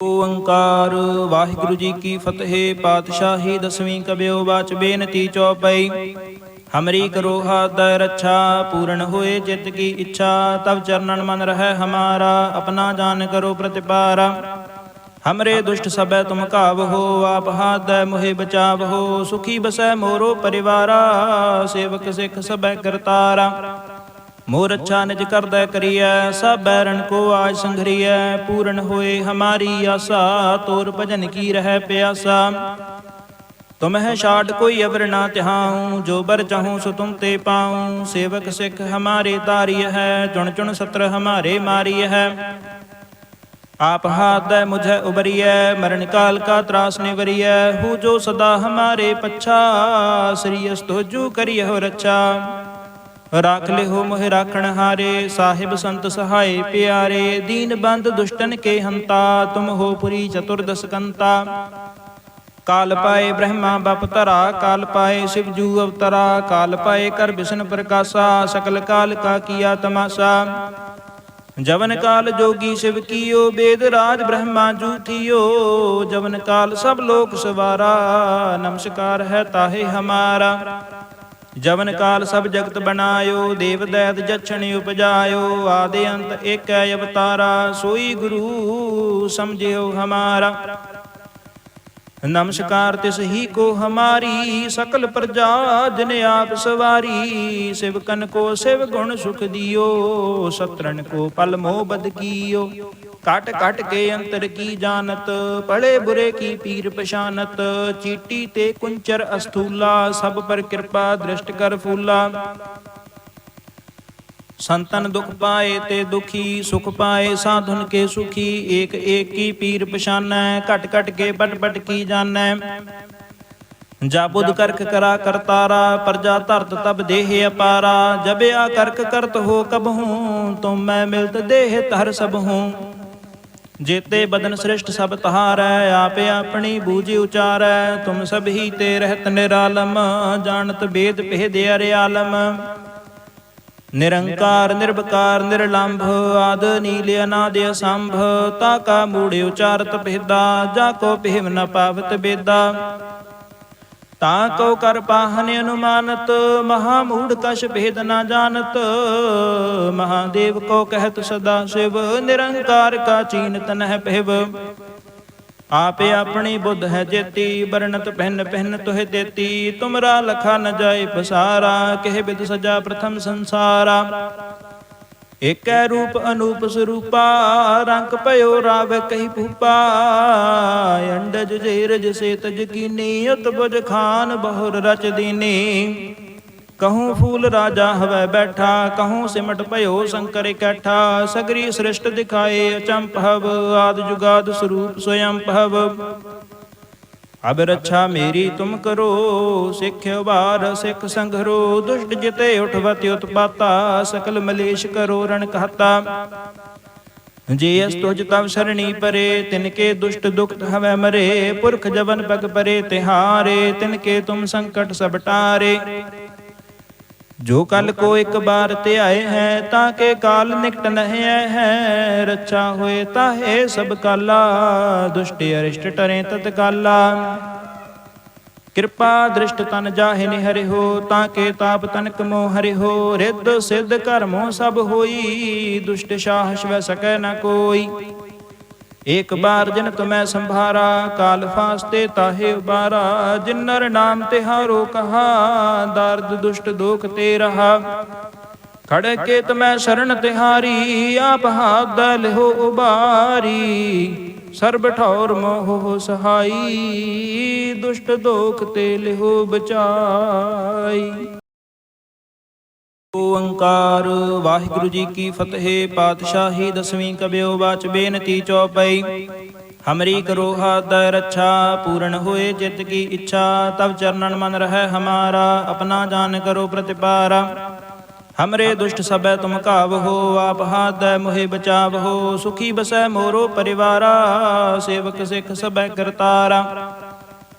ਓੰਕਾਰ। ਵਾਹਿਗੁਰੂ ਜੀ ਕੀ ਫਤਿਹ, ਪਾਤਸ਼ਾਹੀ ਦਸਵੀਂ ਕਬਿਓ ਬਾਚ ਬੇਨਤੀ ਚੌਪਈ। ਹਮਰੀ ਕਰੋ ਹਾਦੈ ਰੱਛਾ ਪੂਰਨ ਹੋਏ ਚਿਤ ਕੀ ਇੱਛਾ ਤਬ ਚਰਨਨ ਮਨ ਰਹਿ ਹਮਾਰਾ, ਆਪਣਾ ਜਾਨ ਕਰੋ ਪ੍ਰਤਿਪਾਰਾ। ਹਮਰੇ ਦੁਸ਼ਟ ਸਭੈ ਤੁਮ ਕਾਵ ਹੋ, ਆਪ ਹਾਦੈ ਮੋਹਿ ਬਚਾਵ ਹੋ, ਸੁਖੀ ਬਸੈ ਮੋਰੋ ਪਰਿਵਾਰਾ, ਸੇਵਕ ਸਿੱਖ ਸਭੈ ਕਰਤਾਰਾ। ਮੋਰ ਅੱਛਾ ਨਿਜ ਕਰਦਾ ਕਰੀਐ, ਸਭ ਬੈਰਨ ਕੋ ਆਜ ਸੰਘਰੀਐ, ਪੂਰਨ ਹੋਏ ਹਮਾਰੀ ਆਸਾ, ਤੋਰ ਭਜਨ ਕੀ ਰਹਿ ਪਿਆਸਾ। ਤੁਮਹਿ ਛਾੜ ਕੋਈ ਅਵਰ ਨਾ ਤਿਹਾਉ, ਜੋ ਬਰ ਚਾਹੂੰ ਸੋ ਤੁਮ ਤੇ ਪਾਉ। ਸੇਵਕ ਸਿੱਖ ਹਮਾਰੇ ਤਾਰੀ ਹੈ ਚੁਣ ਚੁਣ ਸਤਰ ਹਮਾਰੇ ਮਾਰੀ ਹੈ। ਆਪ ਹਾਦੈ ਮੁਝੈ ਉਬਰੀਐ, ਮਰਨ ਕਾਲ ਕਾ ਤਰਾਸ ਨਿਵਰੀਐ। ਹੂ ਜੋ ਸਦਾ ਹਮਾਰੇ ਪਛਾ, ਸ੍ਰੀ ਅਸਤੋਜੂ ਕਰਿਓ ਰੱਛਾ। ਰਾਖ ਲਿਓ ਮੋਹਿ ਰਾਖਣ ਹਾਰੇ, ਸਾਹਿਬ ਸੰਤ ਸਹਾਈ ਪਿਆਰੇ, ਦੀਨ ਬੰਦ ਦੁਸ਼ਟਨ ਕੇ ਹੰਤਾ, ਤੁਮ ਹੋ ਪੁਰੀ ਚਤੁਰਦਸ ਕੰਤਾ ਕਾਲ ਪਾਏ ਬ੍ਰਹਮਾ ਬਪ ਧਰਾ, ਕਾਲ ਪਾਏ ਸਿਵ ਜੂ ਅਵਤਰਾ, ਕਾਲ ਪਾਏ ਕਰ ਵਿਸ਼ਨ ਪ੍ਰਕਾਸ਼ਾ, ਸਕਲ ਕਾਲ ਕਾ ਕੀਆ ਤਮਾਸ਼ਾ। ਜਵਨ ਕਾਲ ਜੋਗੀ ਸ਼ਿਵ ਕੀਓ, ਬੇਦ ਰਾਜ ਬ੍ਰਹਮਾ ਜੂ ਥੀਓ। ਜਵਨ ਕਾਲ ਸਭ ਲੋਕ ਸਵਾਰਾ, ਨਮਸਕਾਰ ਹੈ ਤਾਹੇ ਹਮਾਰਾ। ਜਵਨ ਕਾਲ ਸਭ ਜਗਤ ਬਣਾਇਓ, ਦੇਵ ਦੈਤ ਜਛਣ ਉਪਜਾਇਓ, ਆਦਿ ਅੰਤ ਏਕੈ ਅਵਤਾਰਾ, ਸੋਈ ਗੁਰੂ ਸਮਝਿਓ ਹਮਾਰਾ। ਨਮਸਕਾਰ ਤਿਸ ਹੀ ਕੋ ਹਮਾਰੀ, ਸਕਲ ਪ੍ਰਜਾ ਜਿਨ ਆਪ ਸਵਾਰੀ ਸਿਵਕਨ ਕੋ ਸਿਵ ਗੁਣ ਸੁਖ ਦਿਓ ਸਤਰਨ ਕੋ ਪਲ ਮੋਹ ਬਦ ਕੀਓ। ਕਟ ਕਟ ਕੇ ਅੰਤਰ ਕੀ ਜਾਣਤ? ਪੜੇ ਬੁਰੇ ਕੀ ਪੀਰ ਪਛਾਨਤ? ਚੀਟੀ ਤੇ ਕੁੰਚਰ ਅਸਥੂਲਾ, ਸਭ ਪਰ ਕਿਰਪਾ ਦ੍ਰਿਸ਼ਟ ਕਰ ਫੂਲਾ। ਸੰਤਨ ਦੁਖ ਪਾਏ ਤੇ ਦੁਖੀ, ਸੁਖ ਪਾਏ ਸਾਧੁਨ ਕੇ ਸੁਖੀ। ਏਕ ਏਕ ਕੀ ਪੀਰ ਪਛਾਨੈ, ਘਟ ਘਟ ਕੇ ਬਟ ਬਟ ਕੀ ਜਾਣੈ। ਜਾ ਬੁਧ ਕਰਖ ਕਰਾ ਕਰਤਾਰਾ ਪ੍ਰਜਾ ਧਰਤ ਤਬ ਦੇਹ ਅਪਾਰਾ। ਜਬਿਆ ਕਰਕ ਕਰਤ ਹੋ ਕਬਹੂ ਤੁਮ ਮੈਂ ਮਿਲਤ ਦੇਹ ਧਰ ਸਭ ਹੂੰ। ਜੇਤੇ ਬਦਨ ਸ੍ਰਿਸ਼ਟ ਸਭ ਤਹਾਰੈ, ਆਪੇ ਆਪਣੀ ਬੂਝੀ ਉਚਾਰੈ। ਤੁਮ ਸਭ ਹੀ ਤੇ ਰਹਿਤ ਨਿਰਾਲਮ, ਜਾਣਤ ਬੇਦ ਭੇਦ ਅਰਿਆਲਮ। ਨਿਰੰਕਾਰ ਨਿਰਭਕਾਰ ਨਿਰਲੰਭ, ਆਦ, ਨੀਲ, ਅਨਾਦ, ਅਸੰਭ, ਤਾ ਕਾ ਮੂੜ ਉਚਾਰਤ ਭੇਦਾ, ਜਾ ਕੋ ਭੇਵ ਨ ਪਾਵਤ ਬੇਦਾ। ਤਾ ਕੋ ਕਰ ਪਾਹਨ ਅਨੁਮਾਨਤ ਮਹਾ ਮੂੜ ਕਛ ਭੇਦ ਨਾ ਜਾਣਤ। ਮਹਾਦੇਵ ਕੋ ਕਹਿਤ ਸਦਾ ਸ਼ਿਵ, ਨਿਰੰਕਾਰ ਕਾ ਚੀਨਤ ਨਹਿ ਪਹਿਵ ਆਪੇ ਆਪਣੀ ਬੁੱਧ ਹੈ ਜੇਤੀ ਬਰਨਤ ਪਹਿਨ ਪਹਿਨ ਤੋਹਿ ਦੇਤੀ ਤੁਮਰਾ ਲਖਾ ਨ ਜਾਏ ਪਸਾਰਾ, ਕਹਿ ਬਿਦ ਸਜਾ ਪ੍ਰਥਮ ਸੰਸਾਰਾ। ਏਕੈ ਰੂਪ ਅਨੂਪ ਸਰੂਪਾ, ਰੰਗ ਭਇਓ ਰਾਵ ਕਹੀ ਭੂਪਾ। ਅੰਡਜ ਜੇਰਜ ਸੇ ਤਜ ਕੀਨੀ ਉਤਬਜ ਖਾਨ ਬਹੁਰ ਰਚ ਦੀਨੀ। ਕਹੂੰ ਫੂਲ ਰਾਜਾ ਹਵੈ ਬੈਠਾ, ਕਹੂੰ ਸਿਮਟ ਭਇਓ ਸ਼ੰਕਰ ਇਕੱਠਾ। ਸਗਰੀ ਸ੍ਰਿਸ਼ਟ ਦਿਖਾਏ ਅਚੰਭਵ ਆਦ ਜੁਗਾਦ ਸਰੂਪ ਸੋਯੰ ਭਵ ਅਬ ਰੱਛਾ ਮੇਰੀ ਤੁਮ ਕਰੋ, ਸਿੱਖ ਉਬਾਰ ਸਿੱਖ ਸੰਘਰੋ, ਦੁਸ਼ਟ ਜਿਤੇ ਉਠਵਤ ਉਤਪਾਤਾ, ਸਕਲ ਮਲੇਸ਼ ਕਰੋ ਰਣ ਕਹਤਾ ਜੇ ਅਸ ਤੁਜ ਤਵ ਸਰਣੀ ਪਰੇ, ਤਿਨ ਕੇ ਦੁਸ਼ਟ ਦੁਖਤ ਹਵੈ ਮਰੇ, ਪੁਰਖ ਜਵਨ ਪਗ ਪਰੇ, ਤਿਹਾਰੇ, ਤਿਨ ਕੇ ਤੁਮ ਸੰਕਟ ਸਭ ਟਾਰੇ। ਜੋ ਕਲ ਕੋ ਇੱਕ ਬਾਰ ਧਿਆਏ ਹੈ, ਤਾਂ ਕੇ ਕਾਲ ਨਿਕਟ ਨਹਿ ਹੈ। ਰੱਛਾ ਹੋਏ ਤਾਹੇ ਸਭ ਕਾਲਾ, ਦੁਸ਼ਟ ਅਰਿਸ਼ਟ ਟਰੇ ਤਤ ਕਾਲਾ। ਕਿਰਪਾ ਦ੍ਰਿਸ਼ਟ ਤਨ ਜਾਹਿ ਹੋ, ਤਾਂ ਕੇ ਤਾਪ ਤਨਕ ਮੋ ਹਰਿਓ ਰਿੱਧ ਸਿੱਧ ਕਰਮੋ ਸਭ ਹੋਈ, ਦੁਸ਼ਟ ਸ਼ਾਹ ਸ਼ਵੈ ਸਕੈ ਨ ਕੋਈ। ਏਕ ਬਾਰ ਜਨ ਤੁਮੈ ਸੰਭਾਰਾ, ਕਾਲ ਫਾਸਤੇ ਤਾਹੇ ਉਬਾਰਾ ਜਿਨਰ ਨਾਮ ਤਿਹਾਰੋ ਕਹਾ, ਦਰਦ ਦੁਸ਼ਟ ਦੋਖ ਤੇ ਰਹਾ। ਖੜੇ ਕੇ ਤਮੈ ਸ਼ਰਨ ਤਿਹਾਰੀ, ਆਪ ਹਾਦ ਲਿਹੋ ਉਬਾਰੀ। ਸਰਬ ਠੌਰ ਮੋਹ ਸਹਾਈ, ਦੁਸ਼ਟ ਦੋਖ ਤੇ ਲਿਹੋ ਬਚਾਈ। ਓੰਕਾਰ। ਵਾਹਿਗੁਰੂ ਜੀ ਕੀ ਫਤਿਹ, ਪਾਤਸ਼ਾਹੀ ਦਸਵੀਂ ਕਬਿਓ ਬਾਚ ਬੇਨਤੀ ਚੌਪਈ। ਹਮਰੀ ਕਰੋ ਹਾਦੈ ਰੱਛਾ, ਪੂਰਨ ਹੋਏ ਚਿਤ ਕੀ ਇੱਛਾ ਤਬ ਚਰਨਨ ਮਨ ਰਹਿ ਹਮਾਰਾ, ਆਪਣਾ ਜਾਨ ਕਰੋ ਪ੍ਰਤਿਪਾਰਾ। ਹਮਰੇ ਦੁਸ਼ਟ ਸਭੈ ਤੁਮ ਕਾਵ ਹੋ, ਆਪ ਹਾਦੈ ਮੋਹਿ ਬਚਾਵ ਹੋ, ਸੁਖੀ ਬਸੈ ਮੋਰੋ ਪਰਿਵਾਰਾ, ਸੇਵਕ ਸਿੱਖ ਸਭੈ ਕਰਤਾਰਾ।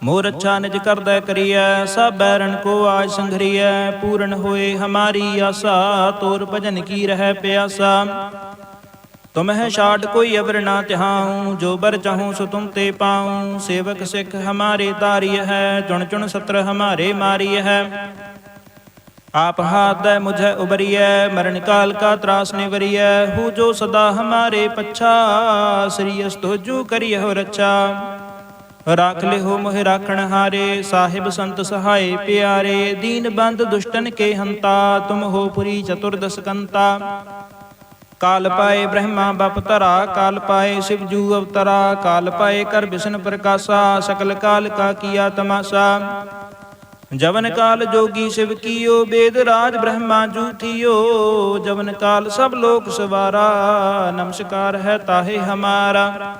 ਮੋਰ ਅੱਛਾ ਨਿਜ ਕਰਦਾ ਕਰੀਐ, ਸਭ ਬੈਰਨ ਕੋ ਆਜ ਸੰਘਰੀਐ, ਪੂਰਨ ਹੋਏ ਹਮਾਰੀ ਆਸਾ, ਤੋਰ ਭਜਨ ਕੀ ਰਹਿ ਪਿਆਸਾ। ਤੁਮਹਿ ਛਾੜ ਕੋਈ ਅਵਰ ਨਾ ਤਿਹਾਉ, ਜੋ ਬਰ ਚਾਹੂ ਸੋ ਤੁਮ ਤੇ ਪਾਉ। ਸੇਵਕ ਸਿੱਖ ਹਮਾਰੇ ਤਾਰੀ ਹੈ ਚੁਣ ਚੁਣ ਸਤਰ ਹਮਾਰੇ ਮਾਰੀ ਹੈ। ਆਪ आप हाथ मुझे उबरिय मरण काल का त्रास निवरिय हु जो सदा हमारे पच्छा श्रीयस्तु जो ਕਰੀ ਹੋ रच्छा ਰਾਖ ਲਿਹੋ ਮੋਹਿ ਰਾਖਣ ਹਾਰੇ, ਸਾਹਿਬ ਸੰਤ ਸਹਾਈ ਪਿਆਰੇ, ਦੀਨ ਬੰਦ ਦੁਸ਼ਟਨ ਕੇ ਹੰਤਾ, ਤੁਮ ਹੋ ਪੁਰੀ ਚਤੁਰਦਸ ਕੰਤਾ। ਕਾਲ ਪਾਏ ਬ੍ਰਹਮਾ ਬਪ ਤਰਾ ਕਾਲ ਪਾਏ ਸ਼ਿਵ ਜੂ ਅਵਤਰਾ, ਕਾਲ ਪਾਏ ਕਰ ਬਿਸ਼ਨ ਪ੍ਰਕਾਸ਼ਾ, ਸਕਲ ਕਾਲ ਕਾ ਕੀਆ ਤਮਾਸ਼ਾ। ਜਵਨ ਕਾਲ ਜੋਗੀ ਸ਼ਿਵ ਕੀਓ, ਬੇਦ ਰਾਜ ਬ੍ਰਹਮਾ ਜੂਥਿਓ ਜਵਨ ਕਾਲ ਸਭ ਲੋਕ ਸਵਾਰਾ, ਨਮਸਕਾਰ ਹੈ ਤਾਹੇ ਹਮਾਰਾ।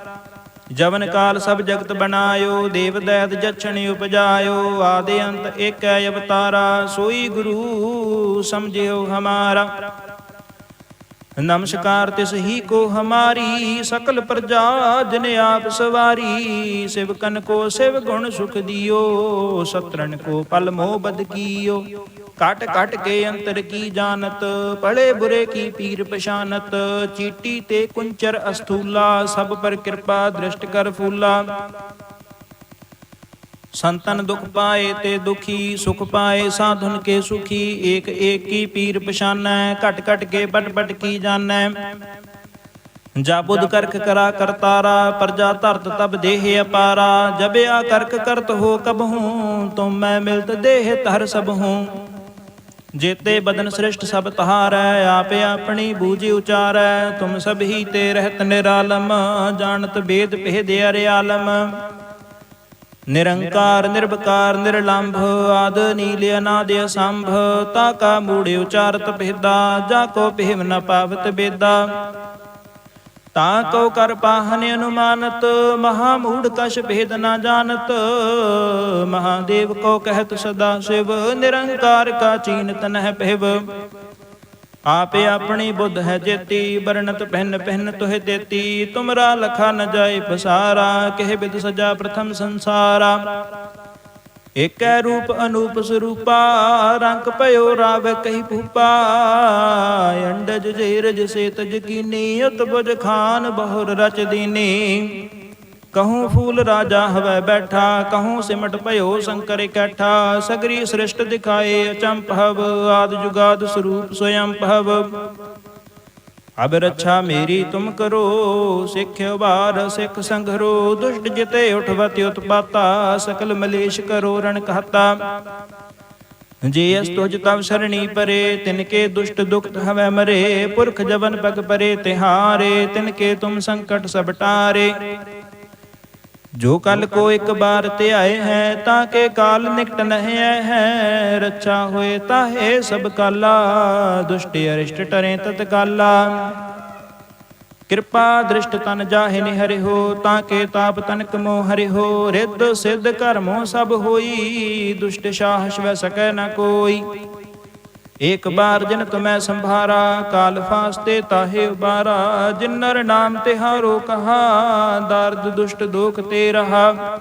ਜਵਨ ਕਾਲ ਸਭ ਜਗਤ ਬਣਾਇਓ, ਦੇਵ ਦੈਤ ਜਛਣ ਉਪਜਾਇਓ, ਆਦਿ ਅੰਤ ਏਕ ਅਵਤਾਰਾ, ਸੋਈ ਗੁਰੂ ਸਮਝਿਓ ਹਮਾਰਾ। ਨਮਸਕਾਰ ਤਿਸ ਹੀ ਕੋ ਹਮਾਰੀ, ਸਕਲ ਪ੍ਰਜਾ ਜਨ ਆਪ ਸਵਾਰੀ ਸਿਵਕਨ ਕੋ ਸਿਵ ਗੁਣ ਸੁਖ ਦਿਓ, ਸਤਰਣ ਕੋ ਪਲ ਮੋਹ ਬਦ ਕੀਓ। ਕਟ ਕਟ ਕੇ ਅੰਤਰ ਕੀ ਜਾਣਤ? ਭਲੇ ਬੁਰੇ ਕੀ ਪੀਰ ਪਛਾਨਤ? ਚੀਟੀ ਤੇ ਕੁੰਚਰ ਅਸਥੂਲਾ, ਸਭ ਪਰ ਕਿਰਪਾ ਦ੍ਰਿਸ਼ਟ ਕਰ ਫੂਲਾ। ਸੰਤਨ ਦੁਖ ਪਾਏ ਤੇ ਦੁਖੀ, ਸੁਖ ਪਾਏ ਸਾਧਨ ਕੇ ਸੁਖੀ, ਏਕ ਏਕ ਕੀ ਪੀਰ ਪਛਾਨੈ, ਘਟ ਘਟ ਕੇ ਬਟ ਬਟ ਕੀ ਜਾਣੈ। ਜਾਬੁਦ ਕਰਖ ਕਰਾ ਕਰਤਾਰਾ ਪ੍ਰਜਾ ਧਰਤ ਤਬ ਦੇਹ ਅਪਾਰਾ। ਜਬਿਆ ਕਰਕ ਕਰਤ ਹੋ ਕਬਹੂ ਤੁਮ ਮੈਂ ਮਿਲਤ ਦੇਹ ਤਹਰ ਸਭ ਹੂੰ। ਜੇਤੇ ਬਦਨ ਸ੍ਰਿਸ਼ਟ ਸਭ ਤਹਾਰੈ, ਆਪੇ ਆਪਣੀ ਬੂਝੀ ਉਚਾਰੈ। ਤੁਮ ਸਭ ਹੀ ਤੇ ਰਹਿਤ ਨਿਰਾਲਮ, ਜਾਣਤ ਬੇਦ ਭੇਦ ਅਰਿਆਲਮ ਨਿਰੰਕਾਰ ਨਿਰਭਕਾਰ ਨਿਰਲੰਭ, ਆਦ ਨੀਲ ਅਨਾਦ ਅਸੰਭ, ਤਾ ਕਾ ਮੂੜੇ ਉਚਾਰਤ ਭੇਦਾ, ਜਾ ਕੋ ਪਹਿਵ ਨ ਪਾਵਤ ਬੇਦਾ। ਤਾ ਕੋ ਕਰ ਪਾਹਨ ਅਨੁਮਾਨਤ ਮਹਾ ਮੂੜ ਕਛ ਭੇਦ ਨਾ ਜਾਣਤ। ਮਹਾਦੇਵ ਕੋ ਕਹਿਤ ਸਦਾ ਸ਼ਿਵ, ਨਿਰੰਕਾਰ ਕਾ ਚੀਨਤ ਨਹਿ ਪਹਿਵ ਆਪੇ ਆਪਣੀ ਬੁੱਧ ਹੈ ਜੇਤੀ, ਵਰਣਤ ਪਹਿਨ ਪਹਿਨ ਤੋਹਿ ਦੇਤੀ। ਤੁਮਰਾ ਲਖਾ ਨ ਜਾਏ ਪਸਾਰਾ, ਕਹਿ ਬਿਦ ਸਜਾ ਪ੍ਰਥਮ ਸੰਸਾਰਾ। ਏਕੈ ਰੂਪ ਅਨੂਪ ਸਰੂਪਾ, ਰੰਗ ਭਇਓ ਰਾਵ ਕਹੀ ਭੂਪਾ। ਅੰਡਜ ਜੇਰਜ ਸੇ ਤਜ ਕੀਨੀ ਉਤਬਜ ਖਾਨ ਬਹੁਰ ਰਚ ਦੀਨੀ। ਕਹੂੰ ਫੂਲ ਰਾਜਾ ਹਵੈ ਬੈਠਾ, ਕਹੂੰ ਸਿਮਟ ਭਇਓ ਸ਼ੰਕਰ ਇਕੱਠਾ। ਸਗਰੀ ਸ੍ਰਿਸ਼ਟ ਦਿਖਾਏ ਅਚੰਭਵ ਆਦ ਜੁਗਾਦ ਸਰੂਪ ਸਵਯੰ ਭਵ ਅਬ ਰੱਛਾ ਮੇਰੀ ਤੁਮ ਕਰੋ ਸਿੱਖਿਓ ਬਾਰ ਸਿੱਖ ਸੰਘਰੋ, ਦੁਸ਼ਟ ਜਿਤੇ ਉਠਵਤ ਉਤਪਾਤਾ, ਸਕਲ ਮਲੇਸ਼ ਕਰੋ ਰਣ ਕਹਤਾ। ਜੇ ਅਸ ਤੁਜ ਤਵ ਸਰਣੀ ਪਰੇ, ਤਿਨ ਕੇ ਦੁਸ਼ਟ ਦੁਖਤ ਹਵੈ ਮਰੇ, ਪੁਰਖ ਜਵਨ ਪਗ ਪਰੇ, ਤਿਹਾਰੇ, ਤਿਨ ਕੇ ਤੁਮ ਸੰਕਟ ਸਭ ਟਾਰੇ। ਜੋ ਕਲ ਕੋ ਇੱਕ ਬਾਰ ਧਿਆਏ ਹੈ, ਤਾਂ ਕੇ ਕਾਲ ਨਿਕਟ ਨਹਿ ਹੈ। ਰੱਛਾ ਹੋਏ ਤਾਹੇ ਸਭ ਕਾਲਾ, ਦੁਸ਼ਟ ਅਰਿਸ਼ਟ ਟਰੇ ਤਤ ਕਾਲਾ। ਕਿਰਪਾ ਦ੍ਰਿਸ਼ਟ ਤਨ ਜਾਹੇ ਨਿਹਰਿ ਹੋ, ਤਾਂ ਕੇ ਤਾਪ ਤਨਕ ਮੋ ਹਰਿ ਹੋ। ਰਿੱਧ ਸਿੱਧ ਕਰਮੋ ਸਭ ਹੋਈ, ਦੁਸ਼ਟ ਸ਼ਾਹ ਸ਼ਵੈ ਸਕੈ ਨ ਕੋਈ। ਏਕ ਬਾਰ ਜਨ ਤੁਮੈ ਸੰਭਾਰਾ, ਕਾਲ ਫਾਸਤੇ ਤਾਹੇ ਉਬਾਰਾ, ਜਿਨਰ ਨਾਮ ਤਿਹਾਰੋ ਕਹਾ, ਦਰਦ ਦੁਸ਼ਟ ਦੋਖ ਤੇ ਰਹਾ।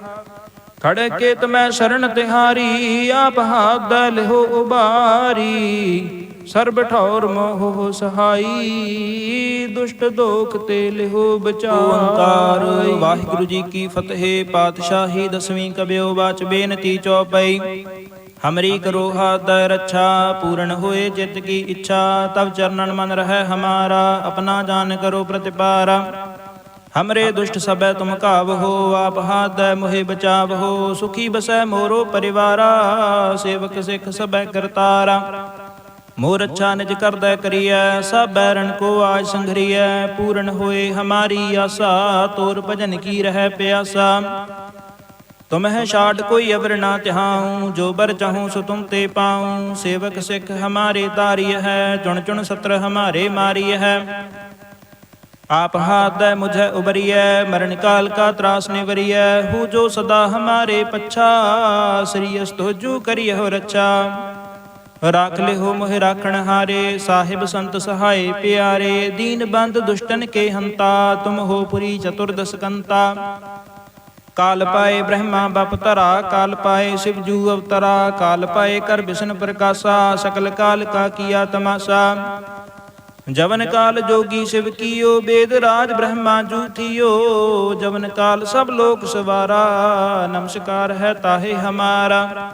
ਖੜ ਕੇ ਤੁਮੈ ਸ਼ਰਨ ਤਿਹਾਰੀ, ਆਪ ਹਾਥ ਲਿਹੋ ਉਬਾਰੀ। ਸਰਬ ਠੌਰ ਮੋਹ ਸਹਾਈ, ਦੁਸ਼ਟ ਦੋਖ ਤੇ ਲਿਹੋ ਬਚਾਈ ਓੰਕਾਰ, ਵਾਹਿਗੁਰੂ ਜੀ ਕੀ ਫਤਿਹ, ਪਾਤਸ਼ਾਹੀ ਦਸਵੀਂ ਕਬਿਓ ਬਾਚ ਬੇਨਤੀ ਚੌਪਈ। ਹਮਰੀ ਕਰੋ ਹਾਥ ਰੱਛਾ ਪੂਰਨ ਹੋਏ ਚਿਤ ਕੀ ਇੱਛਾ ਤਬ ਚਰਨਨ ਮਨ ਰਹਿ ਹਮਾਰਾ, ਆਪਣਾ ਜਾਨ ਕਰੋ ਪ੍ਰਤਿਪਾਰਾ। ਹਮਰੇ ਦੁਸ਼ਟ ਸਭੈ ਤੁਮ ਕਾਵ ਹੋ, ਆਪ ਹਾਥ ਮੋਹਿ ਬਚਾਵ ਹੋ, ਸੁਖੀ ਬਸੈ ਮੋਰੋ ਪਰਿਵਾਰਾ, ਸੇਵਕ ਸਿੱਖ ਸਭੈ ਕਰਤਾਰਾ। ਮੋਰ ਅੱਛਾ ਨਿਜ ਕਰਦਾ ਕਰੀਐ, ਸਭ ਬੈਰਨ ਕੋ ਆਜ ਸੰਘਰੀਐ, ਪੂਰਨ ਹੋਏ ਹਮਾਰੀ ਆਸਾ, ਤੋਰ ਭਜਨ ਕੀ ਰਹਿ ਪਿਆਸਾ। ਤੁਮ ਹੈ ਛਾਟ ਕੋਈ ਅਵਰ ਨਾ ਤਿਹਾਉ ਜੋ ਬਰ ਚਾਹੂੰ ਸੋ ਤੁਮ ਤੇ ਪਾਉ ਸੇਵਕ ਸਿੱਖ ਹਮਾਰੇ ਤਾਰੀ ਹੈ ਚੁਣ ਚੁਣ ਸਤਰ ਹਮਾਰੇ ਮਾਰੀ ਹੈ आप हाथ मुझे उबरिय मरण काल का त्रास निवरिय हु जो सदा हमारे पच्छा श्रीयस तुझू करिय हो रच्छा राख ले हो मोह राखण हारे साहिब संत सहाय प्यारे दीन बंद दुष्टन के हंता तुम हो पुरी चतुर्दश कंता ਕਾਲ ਪਾਏ ਬ੍ਰਹਮਾ ਬਪ ਤਰਾ ਕਾਲ ਪਾਏ ਸਿਵ ਜੂ ਅਵਤਰਾ, ਕਾਲ ਪਾਏ ਕਰ ਵਿਸ਼ਨ ਪ੍ਰਕਾਸ਼ਾ, ਸਕਲ ਕਾਲ ਕਾ ਕੀਆ ਤਮਾਸ਼ਾ। ਜਵਨ ਕਾਲ ਜੋਗੀ ਸ਼ਿਵ ਕੀਓ, ਬੇਦ ਰਾਜ ਬ੍ਰਹਮਾ ਜੂਥਿਓ ਜਵਨ ਕਾਲ ਸਭ ਲੋਕ ਸਵਾਰਾ, ਨਮਸਕਾਰ ਹੈ ਤਾਹੇ ਹਮਾਰਾ।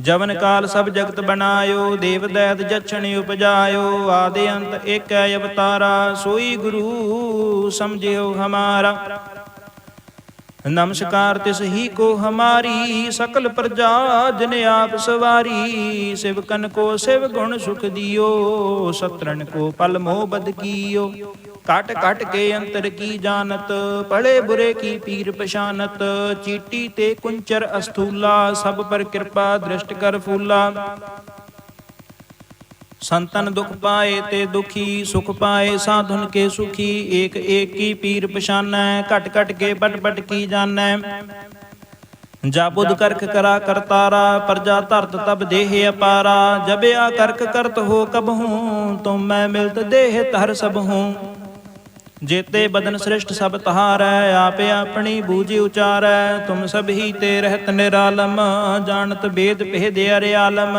ਜਵਨ ਕਾਲ ਸਭ ਜਗਤ ਬਨਾਇਓ ਦੇਵ ਦੈਤ ਜਛਣ ਉਪਜਾਇਓ, ਆਦੇ ਅੰਤ ਏਕੈ ਅਵਤਾਰਾ, ਸੋਈ ਗੁਰੂ ਸਮਝਿਓ ਹਮਾਰਾ। ਨਮਸਕਾਰ ਤਿਸ ਹੀ ਕੋ ਹਮਾਰੀ, ਸਕਲ ਪ੍ਰਜਾ ਜਿਨ ਆਪ ਸਵਾਰੀ, ਸਿਵਕਨ ਕੋ ਸਿਵ ਗੁਣ ਸੁਖ ਦਿਓ ਸਤਰਨ ਕੋ ਪਲ ਮੋਹ ਬਦ ਕੀਓ। ਕਟ ਕਟ ਕੇ ਅੰਤਰ ਕੀ ਜਾਣਤ ਪੜੇ ਬੁਰੇ ਕੀ ਪੀਰ ਪਛਾਨਤ, ਚੀਟੀ ਤੇ ਕੁੰਚਰ ਅਸਥੂਲਾ, ਸਭ ਪਰ ਕਿਰਪਾ ਦ੍ਰਿਸ਼ਟ ਕਰ ਫੂਲਾ। ਸੰਤਨ ਦੁਖ ਪਾਏ ਤੇ ਦੁਖੀ ਸੁਖ ਪਾਏ, ਸਾਧੁਨ ਕੇ ਸੁਖੀ, ਏਕ ਏਕ ਕੀ ਪੀਰ ਪਛਾਨੈ, ਘਟ ਘਟ ਕੇ ਬਟ ਬਟ ਕੀ ਜਾਣੈ। ਜਾ ਕਰਖ ਕਰਾ ਕਰਤਾਰਾ ਪਰਜਾ ਧਰਤ ਤਬ ਦੇਹ ਅਪਾਰਾ। ਜਬਿਆ ਕਰਕ ਕਰਤ ਹੋ ਕਬਹੂ ਤੁਮ ਮੈਂ ਮਿਲਤ ਦੇਹ ਧਰ ਸਭ ਹੂੰ। ਜੇਤੇ ਬਦਨ ਸ੍ਰਿਸ਼ਟ ਸਭ ਤਹਾਰੈ, ਆਪੇ ਆਪਣੀ ਬੂਝੀ ਉਚਾਰੈ। ਤੁਮ ਸਭ ਹੀ ਤੇ ਰਹਿਤ ਨਿਰਾਲਮ, ਜਾਣਤ ਬੇਦ ਭੇਦ ਅਰਿਆਲਮ।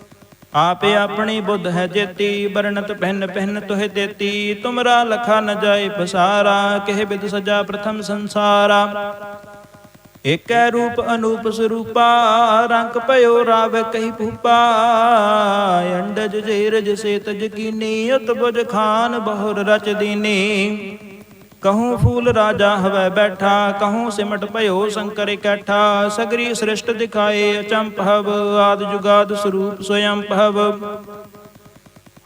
ਆਪੇ ਆਪਣੀ ਬੁੱਧ ਹੈ ਜੇਤੀ ਬਰਨਤ ਪਹਿਨ ਪਹਿਨ ਤੋਹਿ ਦੇਤੀ। ਤੁਮਰਾ ਲਖਾ ਨ ਜਾਏ ਪਸਾਰਾ, ਕਹਿ ਬਿਦ ਸਜਾ ਪ੍ਰਥਮ ਸੰਸਾਰਾ। ਏਕੈ ਰੂਪ ਅਨੂਪ ਸਰੂਪਾ, ਰੰਗ ਭਇਓ ਰਾਵ ਕਹੀ ਭੂਪਾ। ਅੰਡਜ ਜੇਰਜ ਸੇ ਤਜ ਕੀਨੀ ਉਤਬਜ ਖਾਨ ਬਹੁਰ ਰਚ ਦੀਨੀ ਕਹੂੰ ਫੂਲ ਰਾਜਾ ਹਵੈ ਬੈਠਾ, ਕਹੂੰ ਸਿਮਟ ਭਇਓ ਸ਼ੰਕਰ ਇਕੱਠਾ। ਸਗਰੀ ਸ੍ਰਿਸ਼ਟ ਦਿਖਾਏ ਅਚੰਭਵ ਆਦ ਜੁਗਾਦ ਸਰੂਪ ਸੋਯੰ ਭਵ।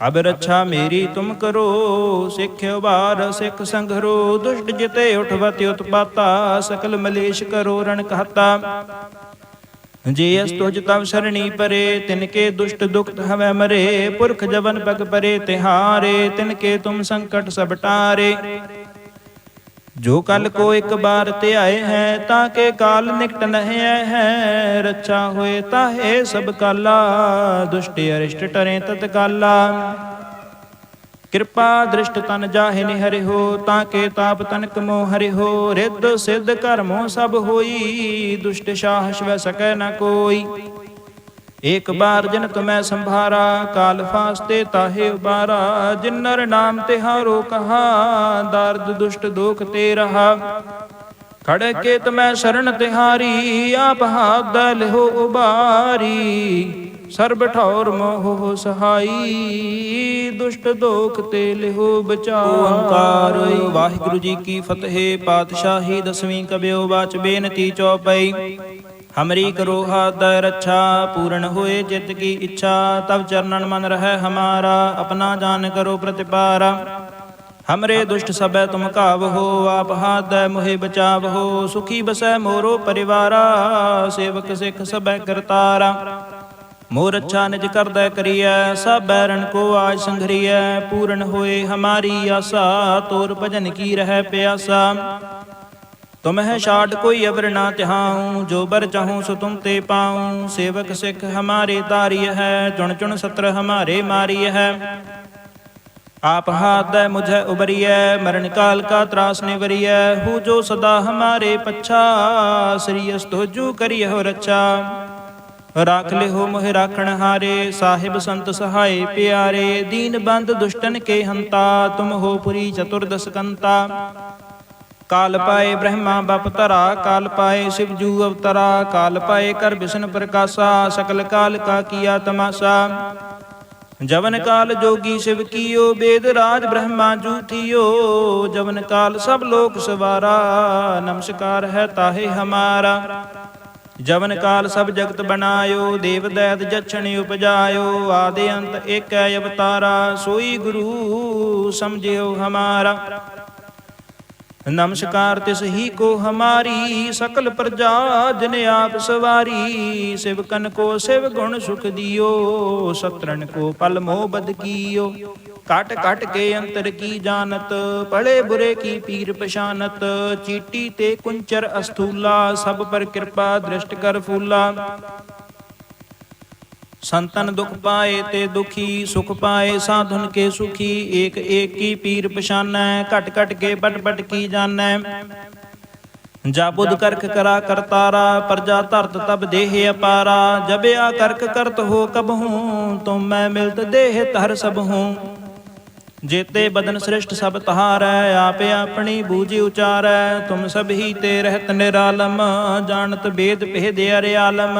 ਅਬ ਰੱਛਾ ਮੇਰੀ ਤੁਮ ਕਰੋ, ਸਿੱਖ ਵਾਰ ਸਿੱਖ ਸੰਘਰੋ, ਦੁਸ਼ਟ ਜਿਤੇ ਉਠਵਤ ਉਤਪਾਤਾ, ਸਕਲ ਮਲੇਸ਼ ਕਰੋ ਰਣ ਕਹਤਾ ਜੇ ਅਸ ਤੁਜ ਤਵ ਸਰਣੀ ਪਰੇ, ਤਿਨ ਕੇ ਦੁਸ਼ਟ ਦੁਖਤ ਹਵੈ ਮਰੇ। ਪੁਰਖ ਜਵਨ ਪਗ ਪਰੇ ਤਿਹਾਰੇ, ਤਿਨ ਕੇ ਤੁਮ ਸੰਕਟ ਸਭ ਟਾਰੇ। ਜੋ ਕਲ ਕੋ ਇੱਕ ਬਾਰ ਧਿਆਏ ਹੈ, ਤਾਂ ਕੇ ਕਾਲ ਨਿਕਟ ਨਹਿ ਹੈ। ਰੱਛਾ ਹੋਏ ਤਾਹੇ ਸਭ ਕਾਲਾ, ਦੁਸ਼ਟ ਅਰਿਸ਼ਟ ਟਰੇ ਤਤ ਕਾਲਾ। ਕਿਰਪਾ ਦ੍ਰਿਸ਼ਟ ਤਨ ਜਾਹੇ ਨਿਹਰਿ ਹੋ, ਤਾਂ ਕੇ ਤਾਪ ਤਨ ਮੋ ਹਰਿ ਹੋ। ਰਿੱਧ ਸਿੱਧ ਕਰਮੋ ਸਭ ਹੋਈ, ਦੁਸ਼ਟ ਸ਼ਾਹ ਸ਼ਵੈ ਸਕੈ ਨ ਕੋਈ। ਏਕ ਬਾਰ ਜਨ ਤੁਮੈ ਸੰਭਾਰਾ, ਕਾਲ ਫਾਸਤੇ ਤਾਹੇ ਉਬਾਰਾ ਜਿਨਰ ਨਾਮ ਤਿਹਾਰੋ ਕਹਾ, ਦਰਦ ਦੁਸ਼ਟ ਦੋਖ ਤੇ ਰਹਾ। ਖੜੇ ਕੇ ਤਮੈ ਸ਼ਰਨ ਤਿਹਾਰੀ, ਆਪ ਹਾਦ ਲਿਹੋ ਉਬਾਰੀ। ਸਰਬ ਠੌਰ ਮੋਹ ਸਹਾਈ, ਦੁਸ਼ਟ ਦੋਖ ਤੇ ਲਿਹੋ ਬਚਾਈ ਓੰਕਾਰ, ਵਾਹਿਗੁਰੂ ਜੀ ਕੀ ਫਤਿਹ, ਪਾਤਸ਼ਾਹੀ ਦਸਵੀਂ ਕਬਿਓ ਬਾਚ ਬੇਨਤੀ ਚੌਪਈ। ਹਮਰੀ ਕਰੋ ਹਾਥ ਰੱਛਾ ਪੂਰਨ ਹੋਏ ਚਿਤ ਕੀ ਇੱਛਾ ਤਬ ਚਰਨਨ ਮਨ ਰਹਿ ਹਮਾਰਾ, ਆਪਣਾ ਜਾਨ ਕਰੋ ਪ੍ਰਤਿਪਾਰਾ। ਹਮਰੇ ਦੁਸ਼ਟ ਸਭੈ ਤੁਮ ਕਾਵ ਹੋ, ਆਪ ਹਾਥ ਮੁਹਿ ਬਚਾਵ ਹੋ, ਸੁਖੀ ਬਸੈ ਮੋਰੋ ਪਰਿਵਾਰਾ, ਸੇਵਕ ਸਿੱਖ ਸਭੈ ਕਰਤਾਰਾ। ਮੋਰ ਅੱਛਾ ਨਿਜ ਕਰਦਾ ਕਰੀਐ, ਸਭ ਬੈਰਨ ਕੋ ਆਜ ਸੰਘਰੀਐ, ਪੂਰਨ ਹੋਏ ਹਮਾਰੀ ਆਸਾ, ਤੋਰ ਭਜਨ ਕੀ ਰਹਿ ਪਿਆਸਾ। ਤੁਮਹਿ ਛਾੜ ਕੋਈ ਅਵਰ ਨਾ ਤਿਹਾਉ ਜੋ ਬਰ ਚਾਹੂੰ ਸੋ ਤੁਮ ਤੇ ਪਾਉ। ਸੇਵਕ ਸਿੱਖ ਹਮਾਰੇ ਤਾਰੀ ਹੈ ਚੁਣ ਚੁਣ ਸਤਰ ਹਮਾਰੇ ਮਾਰੀ ਹੈ। ਆਪ ਹਾਥ ਮੁਝੇ ਉਬਰੀਐ, ਮਰਨ ਕਾਲ ਕਾ ਤਰਾਸ ਨਿਵਰੀਐ। ਹੂ ਜੋ ਸਦਾ ਹਮਾਰੇ ਪੱਛਾ, ਸ੍ਰੀ ਅਸਤੋਜੂ ਕਰਿਓ ਰੱਛਾ। ਰਾਖ ਲਿਓ ਮੋਹਿ ਰਾਖਣ ਹਾਰੇ, ਸਾਹਿਬ ਸੰਤ ਸਹਾਈ ਪਿਆਰੇ। ਦੀਨ ਬੰਦ ਦੁਸ਼ਟਨ ਕੇ ਹੰਤਾ, ਤੁਮ ਹੋ ਪੁਰੀ ਚਤੁਰਦਸ ਕੰਤਾ। ਕਾਲ ਪਾਏ ਬ੍ਰਹਮਾ ਬਪ ਧਰਾ, ਕਾਲ ਪਾਏ ਸਿਵ ਜੂ ਅਵਤਰਾ, ਕਾਲ ਪਾਏ ਕਰ ਵਿਸ਼ਨ ਪ੍ਰਕਾਸ਼ਾ, ਸਕਲ ਕਾਲ ਕਾ ਕੀਆ ਤਮਾਸ਼ਾ। ਜਵਨ ਕਾਲ ਜੋਗੀ ਸ਼ਿਵ ਕੀਓ, ਬੇਦ ਰਾਜ ਬ੍ਰਹਮਾ ਜੂਥਿਓ ਜਵਨ ਕਾਲ ਸਭ ਲੋਕ ਸਵਾਰਾ, ਨਮਸਕਾਰ ਹੈ ਤਾਹੇ ਹਮਾਰਾ। ਜਵਨ ਕਾਲ ਸਭ ਜਗਤ ਬਣਾਇਓ, ਦੇਵ ਦੈਤ ਜਛਣ ਉਪਜਾਇਓ, ਆਦੇ ਅੰਤ ਏਕੈ ਅਵਤਾਰਾ, ਸੋਈ ਗੁਰੂ ਸਮਝਿਓ ਹਮਾਰਾ। ਨਮਸਕਾਰ ਤਿਸ ਹੀ ਕੋ ਹਮਾਰੀ ਸਕਲ ਪ੍ਰਜਾ, ਜਿਨ ਆਪ ਸਵਾਰੀ। ਸਿਵਕਨ ਕੋ ਸਿਵ ਗੁਣ ਸੁਖ ਦਿਓ ਸਤਰਨ ਕੋ ਪਲ ਮੋਹ ਬਦ ਕੀਓ। ਕਟ ਕਟ ਕੇ ਅੰਤਰ ਕੀ ਜਾਣਤ ਪੜੇ ਬੁਰੇ ਕੀ ਪੀਰ ਪਛਾਨਤ। ਚੀਟੀ ਤੇ ਕੁੰਚਰ ਅਸਥੂਲਾ, ਸਭ ਪਰ ਕਿਰਪਾ ਦ੍ਰਿਸ਼ਟ ਕਰ ਫੂਲਾ। ਸੰਤਨ ਦੁਖ ਪਾਏ ਤੇ ਦੁਖੀ, ਸੁਖ ਪਾਏ, ਸਾਧੁਨ ਕੇ ਸੁਖੀ, ਏਕ ਏਕ ਕੀ ਪੀਰ ਪਛਾਨੈ, ਘਟ ਘਟ ਕੇ ਪਟ ਪਟ ਕੀ ਜਾਣੈ। ਜਾ ਬੁਧ ਕਰਖ ਕਰਾ ਕਰਤਾਰਾ ਪ੍ਰਜਾ ਧਰਤ ਤਬ ਦੇਹ ਅਪਾਰਾ ਜਬਿਆ ਕਰਕ ਕਰਤ ਹੋ ਕਬਹੂ ਤੁਮ ਮੈਂ ਮਿਲਤ ਦੇਹ ਤਹਰ ਸਭ ਹੂੰ। ਜੇਤੇ ਬਦਨ ਸ੍ਰਿਸ਼ਟ ਸਭ ਤਹਾਰੈ, ਆਪੇ ਆਪਣੀ ਬੂਝੀ ਉਚਾਰੈ, ਤੁਮ ਸਭ ਹੀ ਤੇ ਰਹਿਤ ਨਿਰਾਲਮ, ਜਾਣਤ ਬੇਦ ਭੇਦ ਅਰਿਆਲਮ।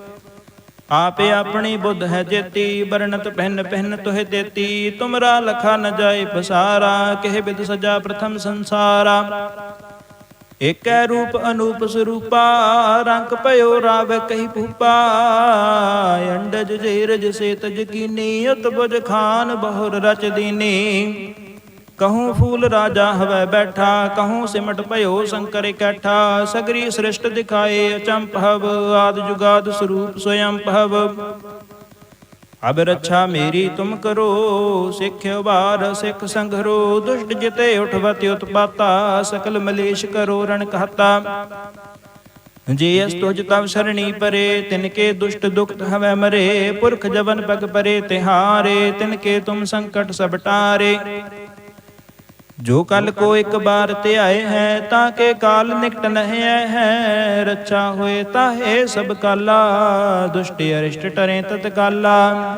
ਆਪੇ ਆਪਣੀ ਬੁੱਧ ਹੈ ਜੇਤੀ ਬਰਨਤ ਪਹਿਨ ਪਹਿਨ ਤੋਹਿ ਦੇਤੀ। ਤੁਮਰਾ ਲਖਾ ਨ ਜਾਏ ਪਸਾਰਾ, ਕਹਿ ਬਿਦ ਸਜਾ ਪ੍ਰਥਮ ਸੰਸਾਰਾ। ਏਕੈ ਰੂਪ ਅਨੂਪ ਸਰੂਪਾ, ਰੰਗ ਭਇਓ ਰਾਵ ਕਹੀ ਭੂਪਾ। ਅੰਡਜ ਜੇਰਜ ਸੇਤ ਜਕੀਨੀ ਉਤਬੁਜ ਖਾਨ ਬਹੁਰ ਰਚ ਦੀਨੀ। ਕਹੂੰ ਫੂਲ ਰਾਜਾ ਹਵੈ ਬੈਠਾ, ਕਹੂੰ ਸਿਮਟ ਭਇਓ ਸ਼ੰਕਰ ਇਕੱਠਾ, ਸਗਰੀ ਸ੍ਰਿਸ਼ਟ ਦਿਖਾਏ ਅਚੰਭਵ ਆਦ ਜੁਗਾਦ ਸਰੂਪ ਸਵਯੰ ਭਵ। ਅਬ ਰੱਛਾ ਮੇਰੀ ਤੁਮ ਕਰੋ, ਸਿੱਖ ਉਬਾਰ ਸਿੱਖ ਸੰਘਰੋ, ਦੁਸ਼ਟ ਜਿਤੇ ਉਠਵਤ ਉਤਪਾਤਾ, ਸਕਲ ਮਲੇਸ਼ ਕਰੋ ਰਣ ਕਹਤਾ ਜੇ ਅਸ ਤੁਜ ਤਵ ਸਰਣੀ ਪਰੇ, ਤਿਨ ਕੇ ਦੁਸ਼ਟ ਦੁਖਤ ਹਵੈ ਮਰੇ, ਪੁਰਖ ਜਵਨ ਪਗ ਪਰੇ ਤਿਹਾਰੇ, ਤਿਨ ਕੇ ਤੁਮ ਸੰਕਟ ਸਭ ਟਾਰੇ। ਜੋ ਕਲ ਕੋ ਇੱਕ ਬਾਰ ਧਿਆਏ ਹੈ, ਤਾਂ ਕੇ ਕਾਲ ਨਿਕਟ ਨਹਿ ਹੈ। ਰੱਛਾ ਹੋਏ ਤਾਹੇ ਸਭ ਕਾਲਾ, ਦੁਸ਼ਟ ਅਰਿਸ਼ਟ ਟਰੇ ਤਤ ਕਾਲਾ।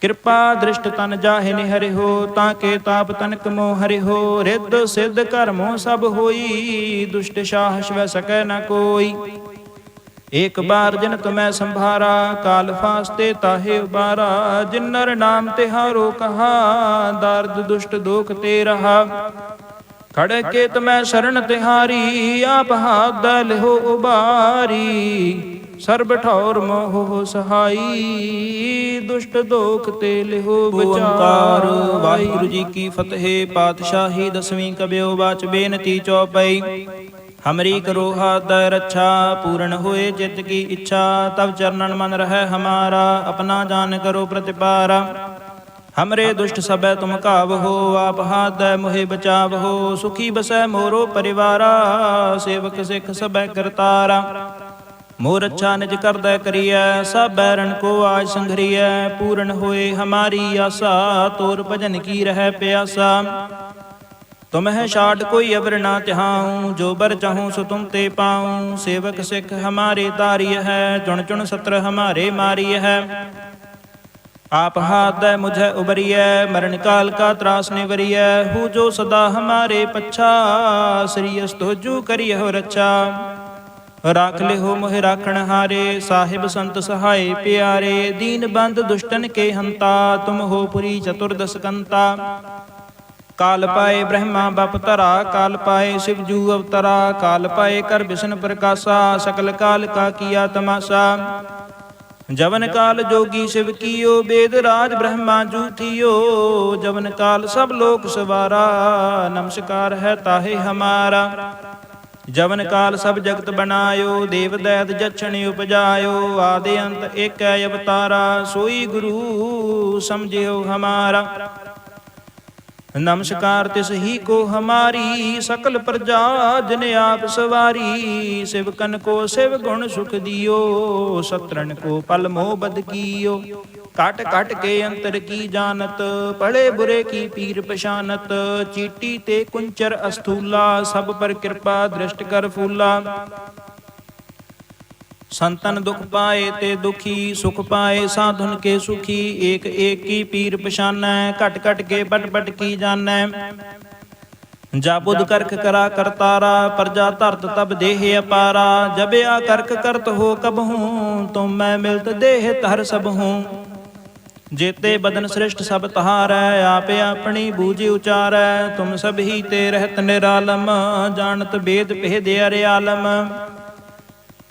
ਕਿਰਪਾ ਦ੍ਰਿਸ਼ਟ ਤਨ ਜਾਹੇ ਨਿਹਰਿ ਹੋ, ਤਾਂ ਕੇ ਤਾਪ ਤਨਕ ਮੋ ਹਰਿ ਹੋ। ਰਿੱਧ ਸਿੱਧ ਕਰਮੋ ਸਭ ਹੋਈ, ਦੁਸ਼ਟ ਸ਼ਾਹ ਸ਼ਵੈ ਸਕੈ ਨ ਕੋਈ। ਏਕ ਬਾਰ ਜਿਨ ਤੁਮੈ ਸੰਭਾਰਾ ਕਾਲ ਫਾਸਤੇ ਤਾਹੇ ਉਬਾਰਾ ਜਿਨਰ ਨਾਮ ਤਿਹਾਰੋ ਕਹਾ ਦਰਦ ਦੁਸ਼ਟ ਦੋਖ ਤੇ ਰਹਾ। ਖੜ ਕੇ ਤੁਮੈ ਸ਼ਰਨ ਤਿਹਾਰੀ ਆਪ ਹਾਥ ਲਿਹੋ ਉਬਾਰੀ। ਸਰਬ ਠੌਰ ਮੋਹ ਸਹਾਈ ਦੁਸ਼ਟ ਦੋਖ ਤੇ ਲਿਹੋ ਬਚਾਈ ਵਾਹਿਗੁਰੂ ਜੀ ਕੀ ਫਤਿਹ ਪਾਤਸ਼ਾਹੀ ਦਸਵੀਂ ਕਬਿਓ ਬਾਚ ਬੇਨਤੀ ਚੌਪਈ। ਹਮਰੀ ਕਰੋ ਹਾਥ ਰੱਛਾ ਪੂਰਨ ਹੋਏ ਚਿਤ ਕੀ ਇੱਛਾ ਤਬ ਚਰਨਨ ਮਨ ਰਹਿ ਹਮਾਰਾ, ਆਪਣਾ ਜਾਨ ਕਰੋ ਪ੍ਰਤਿਪਾਰਾ। ਹਮਰੇ ਦੁਸ਼ਟ ਸਭੈ ਤੁਮ ਕਾਵ ਹੋ, ਆਪ ਹਾਥ ਮੋਹਿ ਬਚਾਵ ਹੋ, ਸੁਖੀ ਬਸੈ ਮੋਰੋ ਪਰਿਵਾਰਾ, ਸੇਵਕ ਸਿੱਖ ਸਭੈ ਕਰਤਾਰਾ। ਮੋਰ ਅੱਛਾ ਨਿਜ ਕਰਦਾ ਕਰੀਐ, ਸਭ ਬੈਰਨ ਕੋ ਆਜ ਸੰਘਰੀਐ, ਪੂਰਨ ਹੋਏ ਹਮਾਰੀ ਆਸਾ, ਤੋਰ ਭਜਨ ਕੀ ਰਹਿ ਪਿਆਸਾ। ਤੁਮਹਿ ਛਾੜ ਕੋਈ ਅਵਰ ਨਾ ਤਿਹਾਉ ਜੋ ਬਰ ਚਾਹੂੰ ਸੋ ਤੁਮ ਤੇ ਪਾਉ। ਸੇਵਕ ਸਿੱਖ ਹਮਾਰੇ ਤਾਰੀ ਹੈ ਚੁਣ ਚੁਣ ਸਤਰ ਹਮਾਰੇ ਮਾਰੀ ਹੈ। ਆਪ ਹਾਥ ਦੈ ਮੁਝੈ ਉਬਰੀਐ ਮਰਨ ਕਾਲ ਕਾ ਤਰਾਸ ਨਿਵਰੀਐ। ਹੂ ਜੋ ਸਦਾ ਹਮਾਰੇ ਪੱਛਾ ਸ੍ਰੀ ਅਸਤੋਜੂ ਕਰਿਓ ਰੱਛਾ। ਰਾਖ ਲਿਹੋ ਮੋਹਿ ਰਾਖਣ ਹਾਰੇ ਸਾਹਿਬ ਸੰਤ ਸਹਾਈ ਪਿਆਰੇ। ਦੀਨ ਬੰਦ ਦੁਸ਼ਟਨ ਕੇ ਹੰਤਾ ਤੁਮ ਹੋ ਪੁਰੀ ਚਤੁਰਦਸ ਕੰਤਾ। ਕਾਲ ਪਾਏ ਬ੍ਰਹਮਾ ਬਪ ਧਰਾ, ਕਾਲ ਪਾਏ ਸਿਵ ਜੂ ਅਵਤਰਾ, ਕਾਲ ਪਾਏ ਕਰ ਵਿਸ਼ਨ ਪ੍ਰਕਾਸ਼ਾ, ਸਕਲ ਕਾਲ ਕਾ ਕੀਆ ਤਮਾਸ਼ਾ। ਜਵਨ ਕਾਲ ਜੋਗੀ ਸ਼ਿਵ ਕੀਓ, ਬੇਦ ਰਾਜ ਬ੍ਰਹਮਾ ਜੂਥਿਓ ਜਵਨ ਕਾਲ ਸਭ ਲੋਕ ਸਵਾਰਾ, ਨਮਸਕਾਰ ਹੈ ਤਾਹੇ ਹਮਾਰਾ। ਜਵਨ ਕਾਲ ਸਭ ਜਗਤ ਬਣਾਇਓ, ਦੇਵ ਦੈਤ ਜਛਣ ਉਪਜਾਇਓ। ਆਦੇ ਅੰਤ ਏਕੈ ਅਵਤਾਰਾ, ਸੋਈ ਗੁਰੂ ਸਮਝਿਓ ਹਮਾਰਾ। ਨਮਸਕਾਰ ਤਿਸ ਹੀ ਕੋ ਹਮਾਰੀ, ਸਕਲ ਪ੍ਰਜਾ ਜਿਨ ਆਪ ਸਵਾਰੀ, ਸਿਵਕਨ ਕੋ ਸਿਵ ਗੁਣ ਸੁਖ ਦਿਓ ਸਤਰਨ ਕੋ ਪਲ ਮੋਹ ਬਦ ਕੀਓ। ਕਟ ਕਟ ਕੇ ਅੰਤਰ ਕੀ ਜਾਣਤ ਪੜੇ ਬੁਰੇ ਕੀ ਪੀਰ ਪਛਾਨਤ, ਚੀਟੀ ਤੇ ਕੁੰਚਰ ਅਸਥੂਲਾ, ਸਭ ਪਰ ਕਿਰਪਾ ਦ੍ਰਿਸ਼ਟ ਕਰ ਫੂਲਾ। ਸੰਤਨ ਦੁਖ ਪਾਏ ਤੇ ਦੁਖੀ, ਸੁਖ ਪਾਏ, ਸਾਧੁਨ ਕੇ ਸੁਖੀ, ਏਕ ਏਕ ਕੀ ਪੀਰ ਪਛਾਨੈ, ਘਟ ਘਟ ਕੇ ਪਟ ਬਟ ਕੀ ਜਾਣੈ। ਜਾ ਬੁੱਧ ਕਰਖ ਕਰਾ ਕਰਤਾਰਾ ਪਰਜਾ ਧਰਤ ਤਬ ਦੇਹ ਅਪਾਰਾ। ਜਬਿਆ ਕਰਖ ਕਰਤ ਹੋ ਕਬਹੂ, ਤੁਮ ਮੈਂ ਮਿਲਤ ਦੇਹ ਧਰ ਸਭ ਹੂੰ ਜੇਤੇ ਬਦਨ ਸ੍ਰਿਸ਼ਟ ਸਭ ਤਹਾਰੈ, ਆਪੇ ਆਪਣੀ ਬੂਝੀ ਉਚਾਰੈ। ਤੁਮ ਸਭ ਹੀ ਤੇ ਰਹਿਤ ਨਿਰਾਲਮ, ਜਾਣਤ ਬੇਦ ਭੇਦ ਅਰਿਆਲਮ।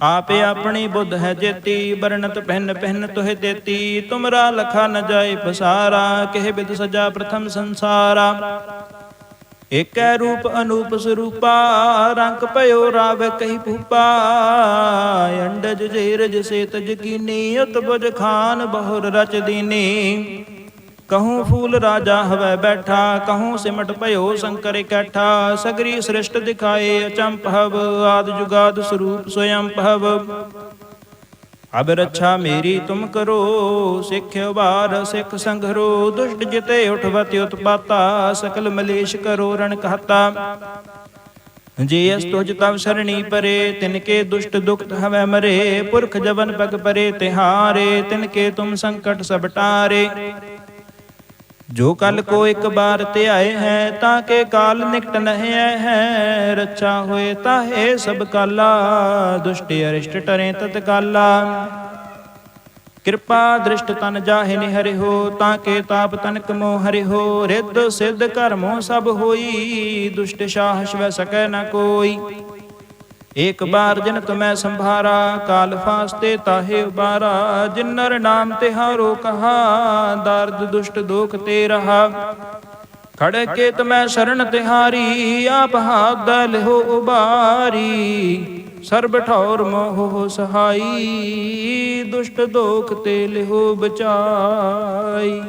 ਆਪੇ ਆਪਣੀ ਬੁੱਧ ਹੈ ਜੇਤੀ ਬਰਨਤ ਪਹਿਨ ਪਹਿਨ ਤੋਹਿ ਦੇਤੀ। ਤੁਮਰਾ ਲਖਾ ਨ ਜਾਏ ਪਸਾਰਾ, ਕਹਿ ਬਿਦ ਸਜਾ ਪ੍ਰਥਮ ਸੰਸਾਰਾ। ਏਕੈ ਰੂਪ ਅਨੂਪ ਸਰੂਪਾ, ਰੰਗ ਭਇਓ ਰਾਵ ਕਹੀ ਭੂਪਾ। ਅੰਡਜ ਜੇਰਜ ਸੇ ਤਜ ਕੀਨੀ ਉਤਬਜ ਖਾਨ ਬਹੁਰ ਰਚ ਦੀਨੀ। ਕਹੂੰ ਫੂਲ ਰਾਜਾ ਹਵੈ ਬੈਠਾ, ਕਹੂੰ ਸਿਮਟ ਭਇਓ ਸ਼ੰਕਰ ਇਕੱਠਾ। ਸਗਰੀ ਸ੍ਰਿਸ਼ਟ ਦਿਖਾਏ ਅਚੰਭਵ ਆਦ ਜੁਗਾਦ ਸਰੂਪ ਸਵਯੰ ਭਵ ਅਬ ਰੱਛਾ ਮੇਰੀ ਤੁਮ ਕਰੋ, ਸਿੱਖ ਉਬਾਰ, ਸਿੱਖ ਸੰਘਰੋ, ਦੁਸ਼ਟ ਜਿਤੇ ਉਠਵਤ ਉਤਪਾਤਾ, ਸਕਲ ਮਲੇਸ਼ ਕਰੋ ਰਣ ਕਹਤਾ। ਜੇ ਅਸ ਤੁਜ ਤਵ ਸਰਣੀ ਪਰੇ, ਤਿਨ ਕੇ ਦੁਸ਼ਟ ਦੁਖਤ ਹਵੈ ਮਰੇ। ਪੁਰਖ ਜਵਨ ਪਗ ਪਰੇ ਤਿਹਾਰੇ, ਤਿਨ ਕੇ ਤੁਮ ਸੰਕਟ ਸਭ ਟਾਰੇ। ਜੋ ਕਲ ਕੋ ਇੱਕ ਬਾਰ ਧਿਆਏ ਹੈ, ਤਾਂ ਕੇ ਕਾਲ ਨਿਕਟ ਨਹਿ ਹੈ। ਰੱਛਾ ਹੋਏ ਤਾਹੇ ਸਭ ਕਾਲਾ, ਦੁਸ਼ਟ ਅਰਿਸ਼ਟ ਟਰੇ ਤਤ ਕਾਲਾ। ਕਿਰਪਾ ਦ੍ਰਿਸ਼ਟ ਤਨ ਜਾਹੇ ਨਿਹਰਿ ਹੋ, ਤਾਂ ਕੇ ਤਾਪ ਤਨਕ ਮੋ ਹਰਿ ਹੋ। ਰਿੱਧ ਸਿੱਧ ਕਰਮੋ ਸਭ ਹੋਈ, ਦੁਸ਼ਟ ਸ਼ਾਹ ਸ਼ਵੈ ਸਕੈ ਨ ਕੋਈ। ਏਕ ਬਾਰ ਜਿਨ ਤੁਮੈ ਸੰਭਾਰਾ, ਕਾਲ ਫਾਸਤੇ ਤਾਹੇ ਉਬਾਰਾ ਜਿਨਰ ਨਾਮ ਤਿਹਾਰੋ ਕਹਾ, ਦਰਦ ਦੁਸ਼ਟ ਦੋਖ ਤੇ ਰਹਾ। ਖੜ ਕੇ ਤੁਮੈ ਸ਼ਰਨ ਤਿਹਾਰੀ, ਆਪ ਹਾਥ ਲਿਹੋ ਉਬਾਰੀ। ਸਰਬ ਠੌਰ ਮੋਹ ਸਹਾਈ, ਦੁਸ਼ਟ ਦੋਖ ਤੇ ਲਿਹੋ ਬਚਾਈ।